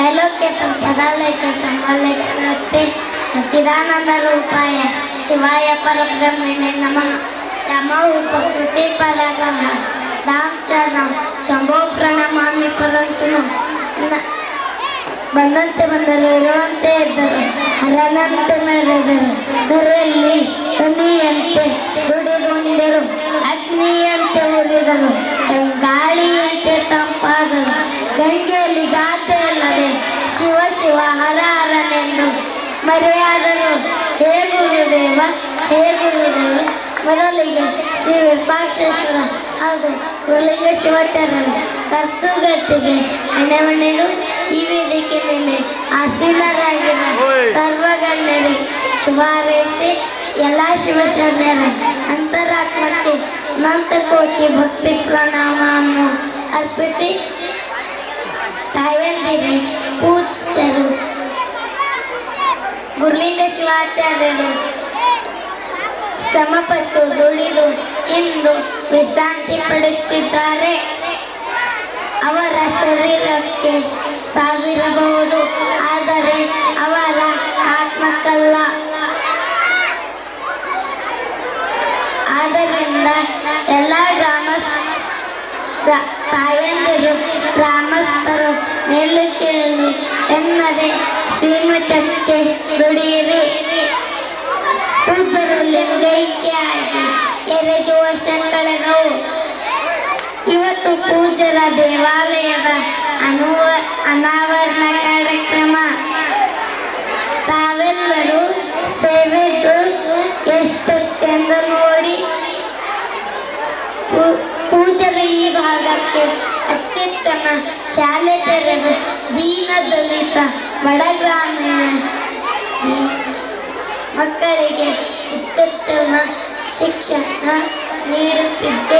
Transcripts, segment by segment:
ತ್ರೈಲೋಕ್ಯ ಸಂಪದಾಲಯಕ ಸಂಬಲಕ್ಕೆ ಸಚ್ಚಿದಾನಂದ ರೂಪಾಯ ಶಿವಾಯ ಪರಬ್ರಹ್ಮಣೆ ನಮಃ. ಯಮ ಉಪಕೃತಿ ಪರಗಃ ದಾಂಚರಂ ಶಂಭೋ ಪ್ರಣಮಾಮಿ ಪರಶುನು. ಬಂದಂತೆ ಬಂದರು, ಇರುವಂತೆ ಇದ್ದರು, ಹರನಂತೆ ಮೆರೆದರು. ದೊರೆಯಲ್ಲಿ ಧ್ವನಿಯಂತೆ ದುಡಿದುಂಡರು ಅಗ್ನಿಯಂತೆ ಉಳಿದರು. ಗಾಳಿಯಂತೆ ಮರೆಯಾದರು ಹೇ ಗುರುದೇವ ಹೇ ಗುರುದೇವ ಮೊದಲಿಗೆ ಶ್ರೀ ವಿರೂಪಾಕ್ಷೇಶ್ವರ ಹಾಗೂ ಗುರುಲಿಂಗ ಶಿವಾಚಾರ್ಯರು ಕರ್ತುಗತ್ತಿಗೆ ಹಣೆಮಣೆಗೂ ಈ ವೇದಿಕೆ ಮೇಲೆ ಆಸೀನರಾಗಿರುವ ಸರ್ವಗಣ್ಯರು ಶುಭ ಹಾರೈಸಿ ಎಲ್ಲ ಶಿವಶರಣರ ಅಂತರಾತ್ಮಕ್ಕೆ ಅನಂತ ಕೋಟಿ ಭಕ್ತಿ ಪ್ರಣಾಮವನ್ನು ಅರ್ಪಿಸಿ ತಾಯಂದಿರಿ ಪೂಜ್ಯರು ಗುರುಲಿಂಗ ಶಿವಾಚಾರ್ಯರು ಶ್ರಮಪಟ್ಟು ದುಡಿದು ಇಂದು ವಿಶ್ರಾಂತಿ ಪಡೆಯುತ್ತಿದ್ದಾರೆ. ಅವರ ಶರೀರಕ್ಕೆ ಸಾವಿರಬಹುದು, ಆದರೆ ಅವರ ಆತ್ಮಕ್ಕಲ್ಲ. ಆದ್ದರಿಂದ ಎಲ್ಲ ಗ್ರಾಮಸ್ಥ ತಾಯಂದಿರು, ಗ್ರಾಮಸ್ಥರು ಮೇಲುಕೇಳು ಎನ್ನದೆ ಶ್ರೀಮಠಕ್ಕೆ ದುಡಿಯಿರಿ ಪೂಜರು ಲಿಂಗೈಕ್ಯಾಗಿ ಎರಡು ವರ್ಷಗಳ ನೋವು. ಇವತ್ತು ಪೂಜರ ದೇವಾಲಯದ ಅನುವ, ಅನಾವರಣ ಕಾರ್ಯಕ್ರಮ. ತಾವೆಲ್ಲರೂ ಸೇರಿದ್ದು ಎಷ್ಟು ಚೆಂದ ನೋಡಿ. ಪೂಜರ ಈ ಭಾಗಕ್ಕೆ ಅತ್ಯುತ್ತಮ ಶಾಲೆ ತೆರೆದು ದೀನ ದಲಿತ ಬಡ ಗ್ರಾಮೀಣ ಮಕ್ಕಳಿಗೆ ಉತ್ತಮ ಶಿಕ್ಷಣ ನೀಡುತ್ತಿದ್ದು,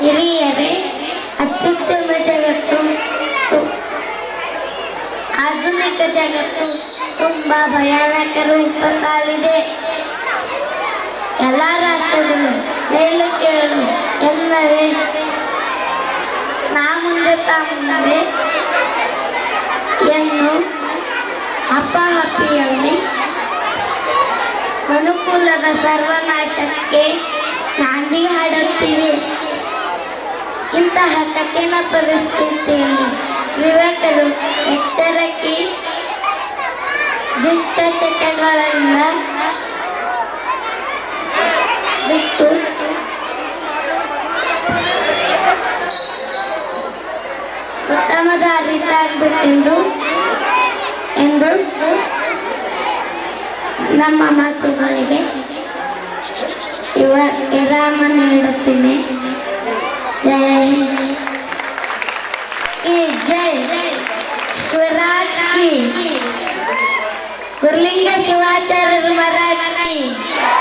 ಹಿರಿಯರೇ, ಅತ್ಯುತ್ತಮ ಜಗತ್ತು ಆಧುನಿಕ ಜಗತ್ತು ತುಂಬ ಭಯಾನಕ ರೂಪ ತಾಳಿದೆ ಎಲ್ಲ ರಾಷ್ಟ್ರಗಳು ಮೇಲು ಕೇಳು ಎಂದರೆ ನಾ ಮುಂದೆ ತಾ ಮುಂದೆ ಎನ್ನು ಹಪಾಹಪಿಯಲ್ಲಿ ಅನುಕೂಲದ ಸರ್ವನಾಶಕ್ಕೆ ನಾಂದಿ ಹಾಡುತ್ತಿವೆ. ಇಂತಹ ಕಠಿಣ ಪರಿಸ್ಥಿತಿಯಲ್ಲಿ ಯುವಕರು ಎಚ್ಚರಕ್ಕೆ ದುಷ್ಟ ಹಣದ ಅರಿತಾಗಬೇಕೆಂದು ಎಂದು ನಮ್ಮ ಮಾತುಗಳಿಗೆ ಇವ ವಿರಾಮ ನೀಡುತ್ತೇನೆ. ಜಯ ಹಿಂದ್. ಈ ಜೈ ಸ್ವರಾಜ್ ಕಿ. ಗುರುಲಿಂಗ ಶಿವಾಚಾರ್ಯರು ಮಹಾರಾಜ್